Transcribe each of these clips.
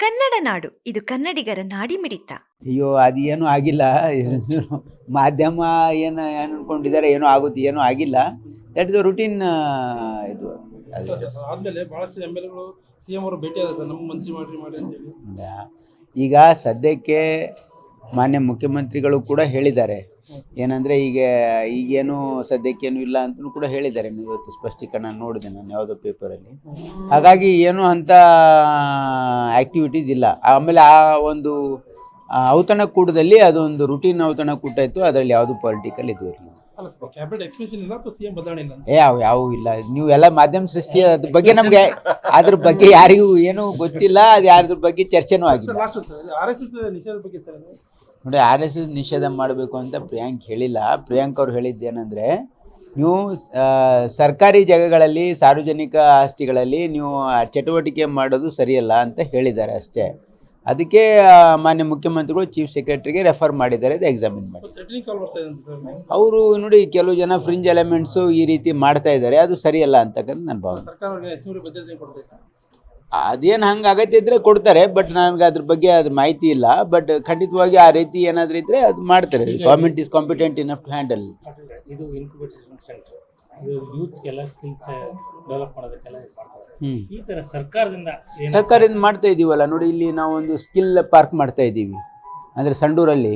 ಕನ್ನಡ ನಾಡು. ಇದು ಕನ್ನಡಿಗರ ನಾಡಿಮಿಡಿತ. ಅಯ್ಯೋ ಅದೇನು ಆಗಿಲ್ಲ. ಮಾಧ್ಯಮ ಏನು ಏನು ಅನ್ಕೊಂಡಿದ್ದಾರೆ ಏನೋ ಆಗುತ್ತೆ ಏನೋ ಆಗಿಲ್ಲ. ದಟ್ ಇಸ್ ರುಟೀನ್ ಇದು. ಆದ್ಮೇಲೆ ಬಹಳಷ್ಟು ಎಂ ಎಲ್ ಎಗಳು ಸಿ ಎಂ ಅವರು ಭೇಟಿ ಆದ ಸರ್ ನಮ್ಮ ಮಂತ್ರಿ ಮಾಡಿ ಮಾಡಿ ಅಂತೇಳಿ ಈಗ ಸದ್ಯಕ್ಕೆ ಮಾನ್ಯ ಮುಖ್ಯಮಂತ್ರಿಗಳು ಕೂಡ ಹೇಳಿದ್ದಾರೆ. ಏನಂದರೆ ಈಗ ಈಗೇನು ಸದ್ಯಕ್ಕೇನು ಇಲ್ಲ ಅಂತಲೂ ಕೂಡ ಹೇಳಿದ್ದಾರೆ. ಇವತ್ತು ಸ್ಪಷ್ಟೀಕರಣ ನೋಡಿದೆ ನಾನು ಯಾವುದೋ ಪೇಪರಲ್ಲಿ ಹಾಗಾಗಿ ಏನು ಅಂಥ ಆ್ಯಕ್ಟಿವಿಟೀಸ್ ಇಲ್ಲ. ಆಮೇಲೆ ಆ ಒಂದು ಔತಣ ಕೂಟದಲ್ಲಿ ಅದೊಂದು ರುಟೀನ್ ಔತಣಕೂಟ ಇತ್ತು. ಅದರಲ್ಲಿ ಯಾವುದು ಪೊಲಿಟಿಕಲ್ ಇದು ಇರಲಿಲ್ಲ. ಏ ಯಾವ ಯಾವ ಇಲ್ಲ. ನೀವು ಎಲ್ಲ ಮಾಧ್ಯಮ ಸೃಷ್ಟಿ ಅದ್ರ ಬಗ್ಗೆ ನಮಗೆ ಅದ್ರ ಬಗ್ಗೆ ಯಾರಿಗೂ ಏನು ಗೊತ್ತಿಲ್ಲ. ಅದು ಯಾರ್ದ್ರ ಬಗ್ಗೆ ಚರ್ಚೆನೂ ಆಗಿಲ್ಲ. ನೋಡಿ ಆರ್ ಎಸ್ ಎಸ್ ನಿಷೇಧ ಮಾಡಬೇಕು ಅಂತ ಪ್ರಿಯಾಂಕ್ ಹೇಳಿಲ್ಲ. ಪ್ರಿಯಾಂಕ್ ಅವ್ರು ಹೇಳಿದ್ದೇನೆಂದರೆ ನೀವು ಸರ್ಕಾರಿ ಜಾಗಗಳಲ್ಲಿ ಸಾರ್ವಜನಿಕ ಆಸ್ತಿಗಳಲ್ಲಿ ನೀವು ಚಟುವಟಿಕೆ ಮಾಡೋದು ಸರಿಯಲ್ಲ ಅಂತ ಹೇಳಿದ್ದಾರೆ ಅಷ್ಟೇ. ಅದಕ್ಕೆ ಮಾನ್ಯ ಮುಖ್ಯಮಂತ್ರಿಗಳು ಚೀಫ್ ಸೆಕ್ರೆಟರಿಗೆ ರೆಫರ್ ಮಾಡಿದ್ದಾರೆ ಅದು ಎಕ್ಸಾಮಿನ್ ಮಾಡಿ. ಅವರು ನೋಡಿ ಕೆಲವು ಜನ ಫ್ರಿಂಜ್ ಎಲಿಮೆಂಟ್ಸು ಈ ರೀತಿ ಮಾಡ್ತಾ ಇದ್ದಾರೆ ಅದು ಸರಿಯಲ್ಲ ಅಂತಕ್ಕಂಥ ನನ್ನ ಭಾವನೆ. ಅದೇನು ಹಂಗೆ ಅಗತ್ಯ ಕೊಡ್ತಾರೆ ಬಟ್ ನನಗೆ ಅದ್ರ ಬಗ್ಗೆ ಅದು ಮಾಹಿತಿ ಇಲ್ಲ. ಬಟ್ ಖಂಡಿತವಾಗಿ ಆ ರೀತಿ ಏನಾದರೂ ಇದ್ದರೆ ಅದು ಮಾಡ್ತಾರೆ. Government is competent in to handle ಇದು ಇನ್ಕ್ಯುಬೇಷನ್ ಸೆಂಟರ್ ಇದು ಯೂತ್ಸ್ಗೆಲ್ಲ ಸ್ಕಿಲ್ಸ್ ಡೆವಲಪ್ ಮಾಡೋದಕ್ಕೆಲ್ಲ ಮಾಡ್ತಾರೆ. ಹ್ಞೂ ಈ ತರ ಸರ್ಕಾರದಿಂದ ಸರ್ಕಾರದಿಂದ ಮಾಡ್ತಾ ಇದ್ದೀವಲ್ಲ ನೋಡಿ ಇಲ್ಲಿ ನಾವು ಒಂದು ಸ್ಕಿಲ್ ಪಾರ್ಕ್ ಮಾಡ್ತಾ ಇದ್ದೀವಿ ಅಂದರೆ ಸಂಡೂರಲ್ಲಿ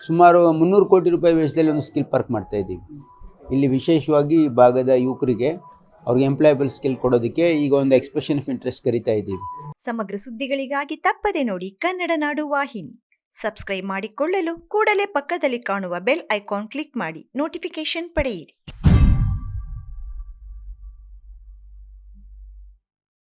ಸುಮಾರು ಮುನ್ನೂರು ಕೋಟಿ ರೂಪಾಯಿ ವೆಚ್ಚದಲ್ಲಿ ಒಂದು ಸ್ಕಿಲ್ ಪಾರ್ಕ್ ಮಾಡ್ತಾ ಇದ್ದೀವಿ ಇಲ್ಲಿ ವಿಶೇಷವಾಗಿ ಈ ಭಾಗದ ಯುವಕರಿಗೆ ಅವ್ರಿಗೆ ಎಂಪ್ಲಾಯಬಲ್ ಸ್ಕಿಲ್ ಕೊಡೋದಕ್ಕೆ ಈಗ ಒಂದು ಎಕ್ಸ್ಪ್ರೆಷನ್ ಆಫ್ ಇಂಟ್ರೆಸ್ಟ್ ಕರಿತಾ ಇದ್ದೀವಿ. ಸಮಗ್ರ ಸುದ್ದಿಗಳಿಗಾಗಿ ತಪ್ಪದೆ ನೋಡಿ ಕನ್ನಡ ನಾಡು ವಾಹಿನಿ. ಸಬ್ಸ್ಕ್ರೈಬ್ ಮಾಡಿಕೊಳ್ಳಲು ಕೂಡಲೇ ಪಕ್ಕದಲ್ಲಿ ಕಾಣುವ ಬೆಲ್ ಐಕಾನ್ ಕ್ಲಿಕ್ ಮಾಡಿ ನೋಟಿಫಿಕೇಶನ್ ಪಡೆಯಿರಿ.